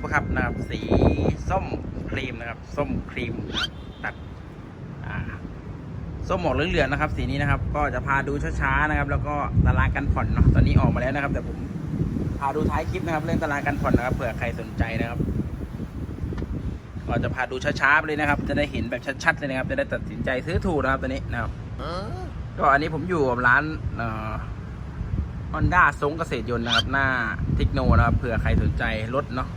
ุปเปอร์คัพนะครับ สีส้มครีมนะครับ ส้มครีมตัดส้มหมอกเหลืองๆนะครับ สีนี้นะครับ ก็จะพาดูช้าๆนะครับ แล้วก็ตารางการผ่อนเนาะตอนนี้ออกมาแล้วนะครับ แต่ผมพาดูท้ายคลิปนะครับ เรื่องตารางการผ่อนนะครับเผื่อใครสนใจนะครับ ก็จะพาดูช้าๆไปเลยนะครับ จะได้เห็นแบบชัดๆเลยนะครับ จะได้ตัดสินใจซื้อถูกนะครับตัวนี้นะครับก็อันนี้ผมอยู่กับร้านฮอนด้าซงเกษตรยนต์นะครับ หน้าเทคโนนะครับเผื่อใครสนใจรถเนาะ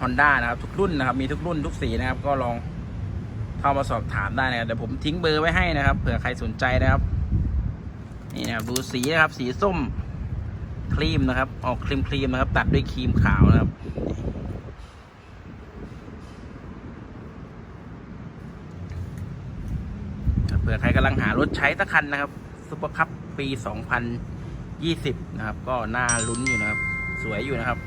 ฮอนด้านะครับ ทุกรุ่นนะครับ มีทุกรุ่นทุกสีนะครับ ก็ลองเข้ามาสอบถามได้นะครับเดี๋ยวผมทิ้งเบอร์ไว้ให้นะครับเผื่อใครสนใจนะครับ นี่นะครับดูสีนะครับ สีส้มครีมนะครับ ออกครีมครีมนะครับ ตัดด้วยครีมขาวนะครับเผื่อใครกำลังหารถใช้สักคันนะครับซุปเปอร์คัพปี 2020 นะครับ ก็น่าลุ้นอยู่นะครับ สวยอยู่นะครับ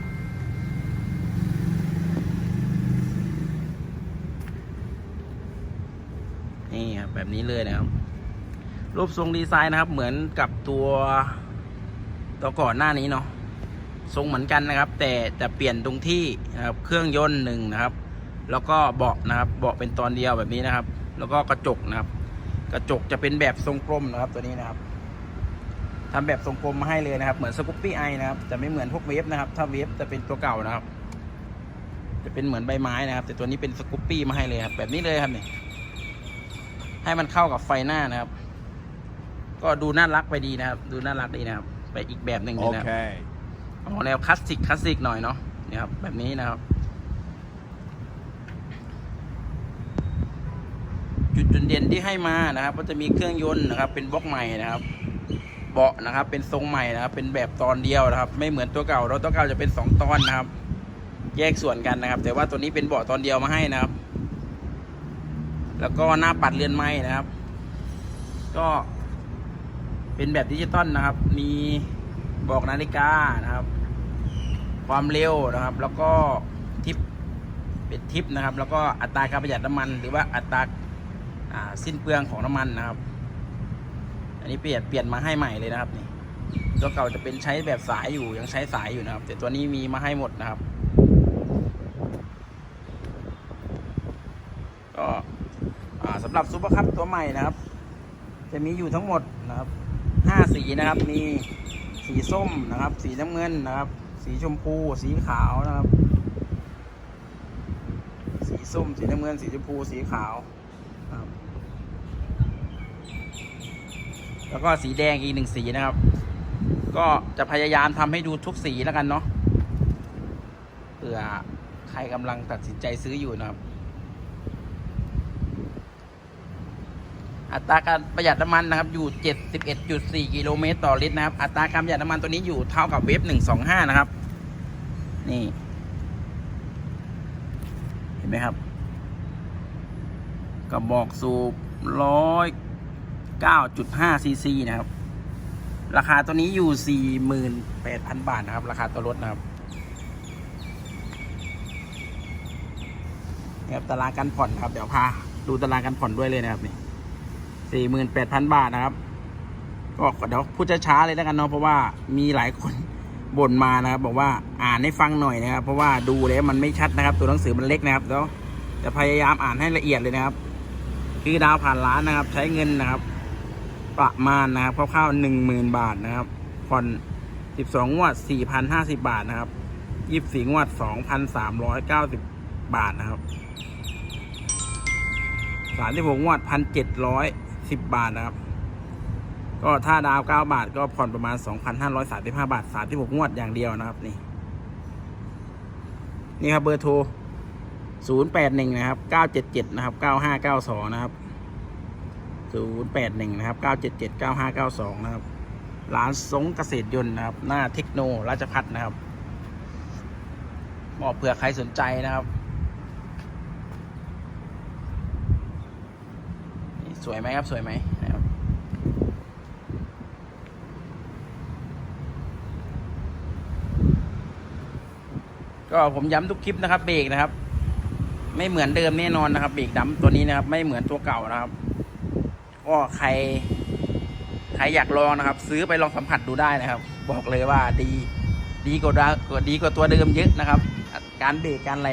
นี่ครับแบบนี้เลยนะครับ รูปทรงดีไซน์นะครับ เหมือนกับตัวตัวก่อนหน้านี้เนาะทรงเหมือนกันนะครับ แต่จะเปลี่ยนตรงที่นะครับเครื่องยนต์หนึ่งนะครับ แล้วก็เบาะนะครับเบาะเป็นตอนเดียวแบบนี้นะครับ แล้วก็กระจกนะครับ กระจกจะเป็นแบบทรงกลมนะครับตัวนี้นะครับทำแบบทรงกลมมาให้เลยนะครับ เหมือนสกูปปี้ไอนะครับจะไม่เหมือนพวกเวฟนะครับ ถ้าเวฟจะเป็นตัวเก่านะครับ จะเป็นเหมือนใบไม้นะครับ แต่ตัวนี้เป็นสกูปปี้มาให้เลยครับ แบบนี้เลยครับเนี่ย ให้มันเข้ากับไฟหน้านะครับ ก็ดูน่ารักไปดีนะครับ ดูน่ารักดีนะครับ ไปอีกแบบหนึ่งเลยนะครับ Okay. ออกแนวคลาสสิกคลาสสิกหน่อยเนาะเนี่ยครับ แบบนี้นะครับ จุดจุดเด่นที่ให้มานะครับ ก็จะมีเครื่องยนต์นะครับ เป็นบล็อกใหม่นะครับเบาะนะครับ เป็นทรงใหม่นะครับ เป็นแบบตอนเดียวนะครับ ไม่เหมือนตัวเก่าเราตัวเก่าจะเป็นสองตอนนะครับ แยกส่วนกันนะครับ แต่ว่าตัวนี้เป็นเบาะตอนเดียวมาให้นะครับ แล้วก็หน้าปัดเรือนไม้นะครับ ก็เป็นแบบดิจิตอลนะครับ มีบอกนาฬิกานะครับ ความเร็วนะครับ แล้วก็ทิปเป็นทิปนะครับ แล้วก็อัตราการประหยัดน้ำมัน หรือว่าอัตราสิ้นเปลืองของน้ำมันนะครับ อันนี้เปลี่ยนเปลี่ยนมาให้ใหม่เลยนะครับนี่ตัวเก่าจะเป็นใช้แบบสายอยู่ยังใช้สายอยู่นะครับ แต่ตัวนี้มีมาให้หมดนะครับ ก็อ่าสำ หรับซูเปอร์คัพตัวใหม่นะครับ จะมีอยู่ทั้งหมดนะครับห้าสีนะครับ มีสีส้มนะครับ สีน้ำเงินนะครับ สีชมพู สีขาวนะครับ สีส้ม สีน้ำเงิน สีชมพู สีขาวนะครับแล้วก็สีแดงอีกหนึ่งสีนะครับ ก็จะพยายามทำให้ดูทุกสีแล้วกันเนาะเผื่อใครกำลังตัดสินใจซื้ออยู่นะครับ อัตราการประหยัดน้ำมันนะครับอยู่ 71.4 กิโลเมตรต่อลิตรนะครับ อัตราการประหยัดน้ำมันตัวนี้อยู่เท่ากับเวฟ125 นะครับ นี่ เห็นไหมครับกระบอกสูบ109.5ซีซีนะครับ ราคาตัวนี้อยู่48,000บาทนะครับ ราคาตัวรถนะครับนี่ครับตารางการผ่อนครับ เดี๋ยวพาดูตารางการผ่อนด้วยเลยนะครับนี่ สี่หมื่นแปดพันบาทนะครับ ก็เดี๋ยวพูดช้าๆเลยแล้วกันเนาะเพราะว่ามีหลายคนบ่นมานะครับ บอกว่าอ่านให้ฟังหน่อยนะครับ เพราะว่าดูแล้วมันไม่ชัดนะครับ ตัวหนังสือมันเล็กนะครับแล้วจะพยายามอ่านให้ละเอียดเลยนะครับ คือดาวผ่านร้านนะครับ ใช้เงินนะครับ ประมาณนะครับคร่าวๆหนึ่งหมื่นบาทนะครับผ่อนสิบสองงวดสี่พันห้าสิบาทนะครับยี่สิบสี่งวดสองพันสามร้อยเก้าสิบบาทนะครับสามที่หกงวดพันเจ็ดร้อย สิบบาทนะครับ ก็ถ้าดาวเก้าบาทก็ผ่อนประมาณสองพันห้าร้อยสามสิบห้าบาทสามที่หกงวดอย่างเดียวนะครับนี่ นี่ครับเบอร์โทรศูนย์แปดหนึ่งนะครับเก้าเจ็ดเจ็ดนะครับเก้าห้าเก้าสองนะครับศูนย์แปดหนึ่งนะครับเก้าเจ็ดเจ็ดเก้าห้าเก้าสองนะครับร้านสงเกษตรยนต์นะครับ หน้าเทคโนราชพัฒนะครับเหมาะเผื่อใครสนใจนะครับ สวยไหมครับ สวยไหมนะครับก็ผมย้ำทุกคลิปนะครับเบรกนะครับ ไม่เหมือนเดิมแน่นอนนะครับเบรกดำตัวนี้นะครับ ไม่เหมือนตัวเก่านะครับ ก็ใคร ใครอยากลองนะครับ ซื้อไปลองสัมผัสดูได้นะครับ บอกเลยว่าดี ดีกว่าดีกว่าตัวเดิมเยอะนะครับ การเบรกการอะไร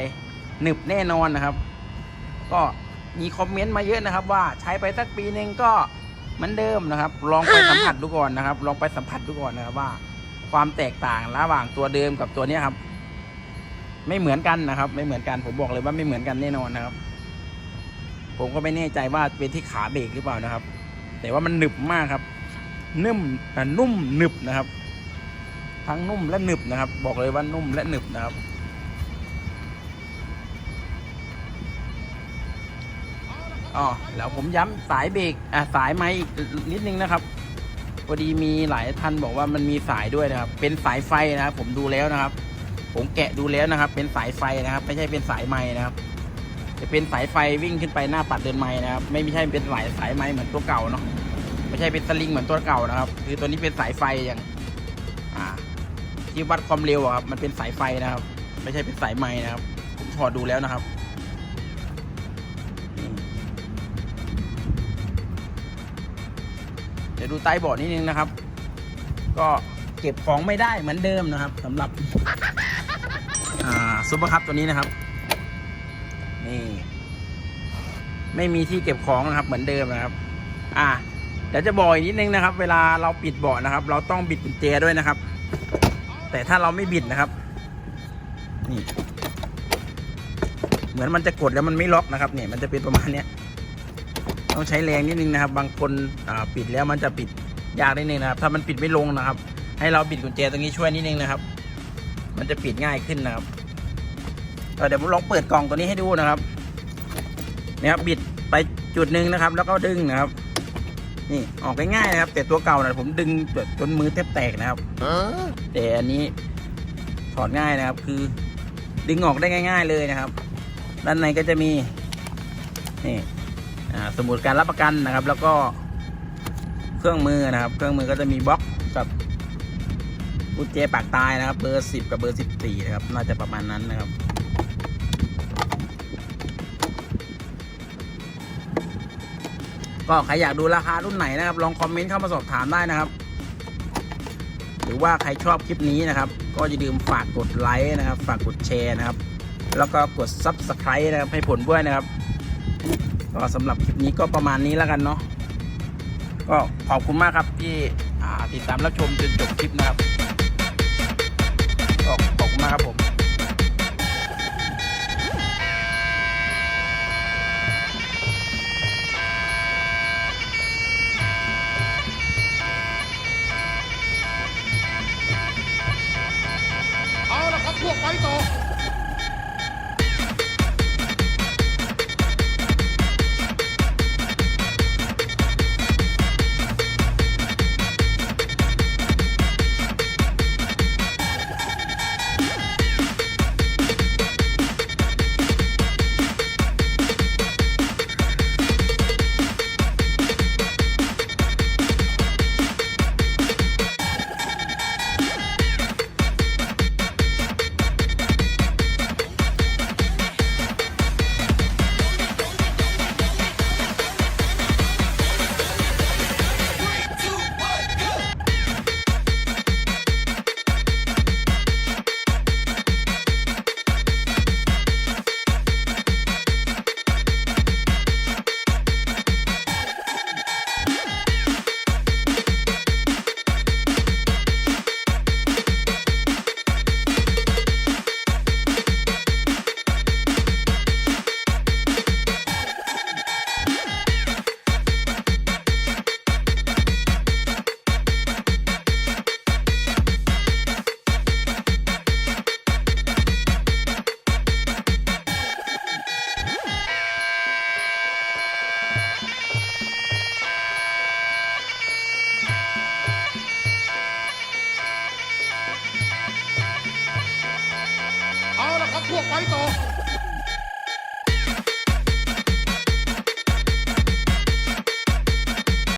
หนึบแน่นอนนะครับ ก็ มีคอมเมนต์มาเยอะนะครับ ว่าใช้ไปสักปีหนึ่งก็เหมือนเดิมนะครับ ลองไปสัมผัสดูก่อนนะครับ ลองไปสัมผัสดูก่อนนะครับว่า ความแตกต่างระหว่างตัวเดิมกับตัวเนี้ครับ ไม่เหมือนกันนะครับ ไม่เหมือนกันผมบอกเลยว่าไม่เหมือนกันแน่นอนนะครับ ผมก็ไม่แน่ใจว่าเป็นที่ขาเบรกหรือเปล่านะครับ แต่ว่ามันหนึบมากครับนุ่มนุ่มหนึบนะครับ ทั้งนุ่มและหนึบนะครับ บอกเลยว่านุ่มและหนึบนะครับ อ๋อแล้วผมย้ำสายเบรกอะสายไม้อีกนิดนึงนะครับพอดีมีหลายท่านบอกว่ามันมีสายด้วยนะครับ เป็นสายไฟนะครับผมดูแล้วนะครับ ผมแกะดูแล้วนะครับ เป็นสายไฟนะครับ ไม่ใช่เป็นสายไม้นะครับ จะเป็นสายไฟวิ่งขึ้นไปหน้าปัดเดินไม้นะครับ ไม่ใช่เป็นสายสายไม้เหมือนตัวเก่าเนาะไม่ใช่เป็นสลิงเหมือนตัวเก่านะครับ คือตัวนี้เป็นสายไฟอย่าง อ่า ที่วัดความเร็วครับ มันเป็นสายไฟนะครับ ไม่ใช่เป็นสายไม้นะครับผมถอดดูแล้วนะครับ ดี๋ยวดูใต้เบาะนิดนึงนะครับ ก็เก็บของไม่ได้เหมือนเดิมนะครับสำหรับซุปเปอร์คัพตัวนี้นะครับ นี่ ไม่มีที่เก็บของนะครับเหมือนเดิมนะครับ อ่าเดี๋ยวจะบอกอีกนิดนึงนะครับ เวลาเราปิดเบาะนะครับ เราต้องบิดกุญแจด้วยนะครับ แต่ถ้าเราไม่บิดนะครับ นี่ เหมือนมันจะกดแล้วมันไม่ล็อกนะครับ เนี่ยมันจะเป็นประมาณเนี้ย ต้องใช้แรงนิดนึงนะครับ บางคนปิดแล้วมันจะปิดยากนิดนึงนะครับ ถ้ามันปิดไม่ลงนะครับ ให้เราบิดกุญแจตรงนี้ช่วยนิดนึงนะครับ มันจะปิดง่ายขึ้นนะครับเดี๋ยวผมลองเปิดกล่องตัวนี้ให้ดูนะครับนี่ครับบิดไปจุดหนึ่งนะครับ แล้วก็ดึงนะครับ นี่ออกง่ายๆนะครับ แต่ตัวเก่านะผมดึงจนมือแทบแตกนะครับแต่อันนี้ถอดง่ายนะครับ คือ ดึงออกได้ง่าย ๆเลยนะครับ ด้านในก็จะมีนี่ สมุดการรับประกันนะครับ แล้วก็เครื่องมือนะครับ เครื่องมือก็จะมีบล็อกกับกุญแจปากตายนะครับ เบอร์สิบกับเบอร์สิบสี่นะครับ น่าจะประมาณนั้นนะครับก็ใครอยากดูราคารุ่นไหนนะครับ ลองคอมเมนต์เข้ามาสอบถามได้นะครับ หรือว่าใครชอบคลิปนี้นะครับ ก็อย่าลืมฝากกดไลค์นะครับ ฝากกดแชร์นะครับ แล้วก็กด Subscribe นะครับให้ผลด้วยนะครับ ก็สำหรับคลิปนี้ก็ประมาณนี้แล้วกันเนาะก็ขอบคุณมากครับที่ติดตามรับชมจนจบคลิปนะครับ เอ